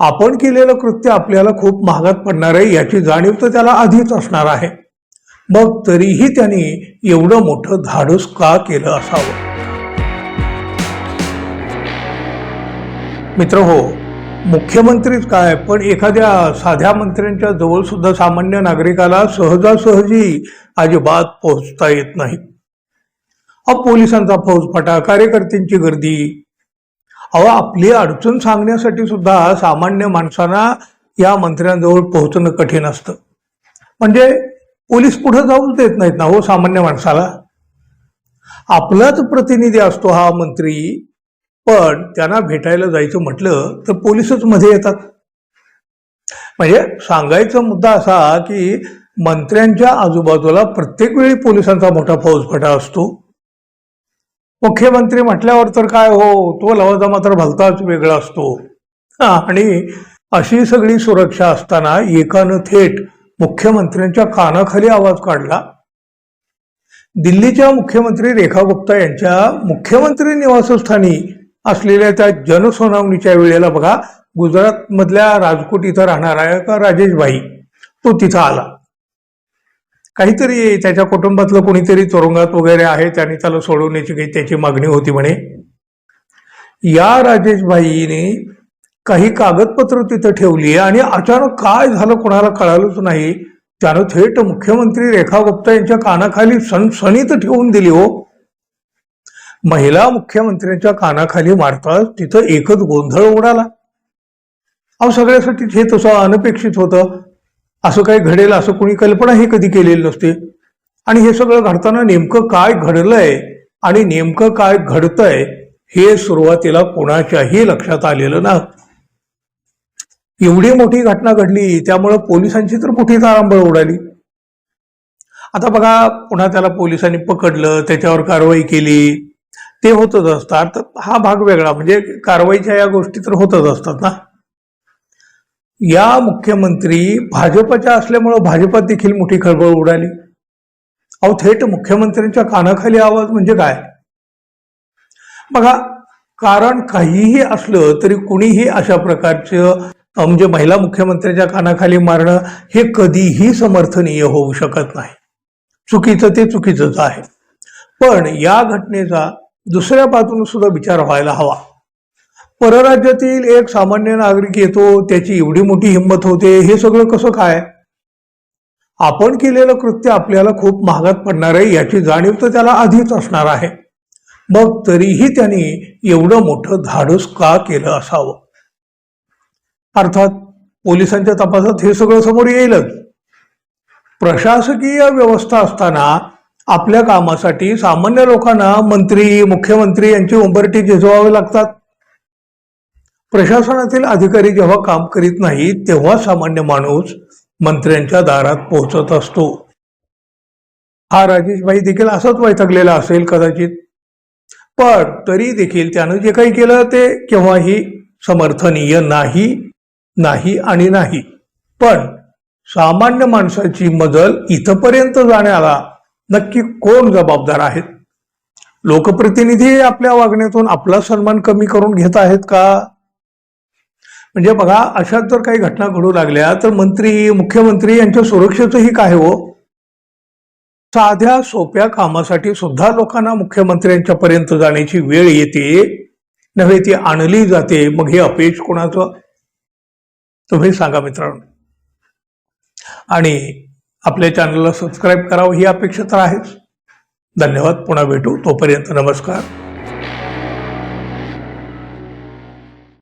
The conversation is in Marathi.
आपण केलेलं कृत्य आपल्याला खूप महागात पडणार आहे याची जाणीव तर त्याला आधीच असणार आहे. मग तरीही त्यांनी एवढं मोठं धाडस का केलं असावं? मित्र हो मुख्यमंत्रीच काय पण एखाद्या साध्या मंत्र्यांच्या जवळ सुद्धा सामान्य नागरिकाला सहजासहजी अजिबात पोहोचता येत नाही. अ पोलिसांचा फौजफाटा कार्यकर्त्यांची गर्दी अहो आपली अडचण सांगण्यासाठी सुद्धा सामान्य माणसांना या मंत्र्यांजवळ पोहोचणं कठीण असतं. म्हणजे पोलीस पुढे जाऊच देत नाहीत ना हो सामान्य माणसाला? आपलाच प्रतिनिधी असतो हा मंत्री पण त्यांना भेटायला जायचं म्हटलं तर पोलीसच मध्ये येतात. म्हणजे सांगायचा मुद्दा असा की मंत्र्यांच्या आजूबाजूला प्रत्येक वेळी पोलिसांचा मोठा फौजफटा असतो. मुख्यमंत्री म्हटल्यावर तर काय हो तो लवादा मात्र भलताच वेगळा असतो. हा, आणि अशी सगळी सुरक्षा असताना एकानं थेट मुख्यमंत्र्यांच्या कानाखाली आवाज काढला. दिल्लीच्या मुख्यमंत्री रेखा गुप्ता यांच्या मुख्यमंत्री निवासस्थानी असलेल्या त्या जनसुनावणीच्या वेळेला बघा गुजरातमधल्या राजकोट इथं राहणारा का राजेश भाई तो तिथं आला. काहीतरी त्याच्या कुटुंबातलं कोणीतरी तुरुंगात वगैरे आहे त्याने त्याला सोडवण्याची काही त्याची मागणी होती म्हणे. या राजेशबाईने काही कागदपत्र तिथं ठेवली आणि अचानक काय झालं कोणाला कळालंच नाही. त्यानं थेट मुख्यमंत्री रेखा गुप्ता यांच्या कानाखाली सणसणीत ठेवून दिली हो. महिला मुख्यमंत्र्यांच्या कानाखाली मारताच तिथं एकच गोंधळ उडाला. अहो सगळ्यासाठी हे तसं अनपेक्षित होतं. असं काही घडेल असं कोणी कल्पनाही कधी केलेली नसते. आणि हे सगळं घडताना नेमकं काय घडलंय आणि नेमकं काय घडतंय हे सुरुवातीला कोणाच्याही लक्षात आलेलं ना एवढी मोठी घटना घडली त्यामुळं पोलिसांची तर मोठी तारांबळ उडाली. आता बघा पुन्हा त्याला पोलिसांनी पकडलं त्याच्यावर कारवाई केली. ते होतच असतात. हा भाग वेगळा म्हणजे कारवाईच्या या गोष्टी तर होतच असतात ना. या मुख्यमंत्री भाजपच्या असल्यामुळं भाजपात देखील मोठी खळबळ उडाली. अहो थेट मुख्यमंत्र्यांच्या कानाखाली आवाज म्हणजे काय? बघा कारण काहीही असलं तरी कुणीही अशा प्रकारचं म्हणजे महिला मुख्यमंत्र्यांच्या कानाखाली मारणं हे कधीही समर्थनीय होऊ शकत नाही. चुकीचं ते चुकीचंच आहे. पण या घटनेचा दुसऱ्या बाजूने सुद्धा विचार व्हायला हवा. परराज्यातील एक सामान्य नागरिक येतो त्याची एवढी मोठी हिंमत होते हे सगळं कसं काय? आपण केलेलं कृत्य आपल्याला खूप महागात पडणार आहे याची जाणीव तर त्याला आधीच असणार आहे. मग तरीही त्यांनी एवढं मोठं धाडस का केलं असावं? अर्थात पोलिसांच्या तपासात हे सगळं समोर येईलच. प्रशासकीय व्यवस्था असताना आपल्या कामासाठी सामान्य लोकांना मंत्री मुख्यमंत्री यांची उंबरटी झिजवावे लागतात. प्रशासनातील अधिकारी जेव्हा काम करीत नाही तेव्हा सामान्य माणूस मंत्र्यांच्या दारात पोहोचत असतो. हा राजेशभाई देखील असंच वैतागलेला असेल कदाचित. पण तरी देखील त्यानं जे काही केलं ते केव्हाही समर्थनीय नाही नाही आणि नाही. पण सामान्य माणसाची मजल इथपर्यंत जाण्याला नक्की कोण जबाबदार आहेत? लोकप्रतिनिधी आपल्या वागण्यातून आपला सन्मान कमी करून घेत आहेत का? म्हणजे बघा अशा जर काही घटना घडू लागल्या तर मंत्री मुख्यमंत्री यांच्या सुरक्षेचंही काय हो? साध्या सोप्या कामासाठी सुद्धा लोकांना मुख्यमंत्र्यांच्या पर्यंत जाण्याची वेळ येते. नव्हे ती आणली जाते. मग हे अपयश कोणाचं? तुम्ही सांगा मित्रांनो. आणि आपल्या चॅनलला सबस्क्राईब करावं ही अपेक्षा तर आहेच. धन्यवाद. पुन्हा भेटू. तोपर्यंत नमस्कार.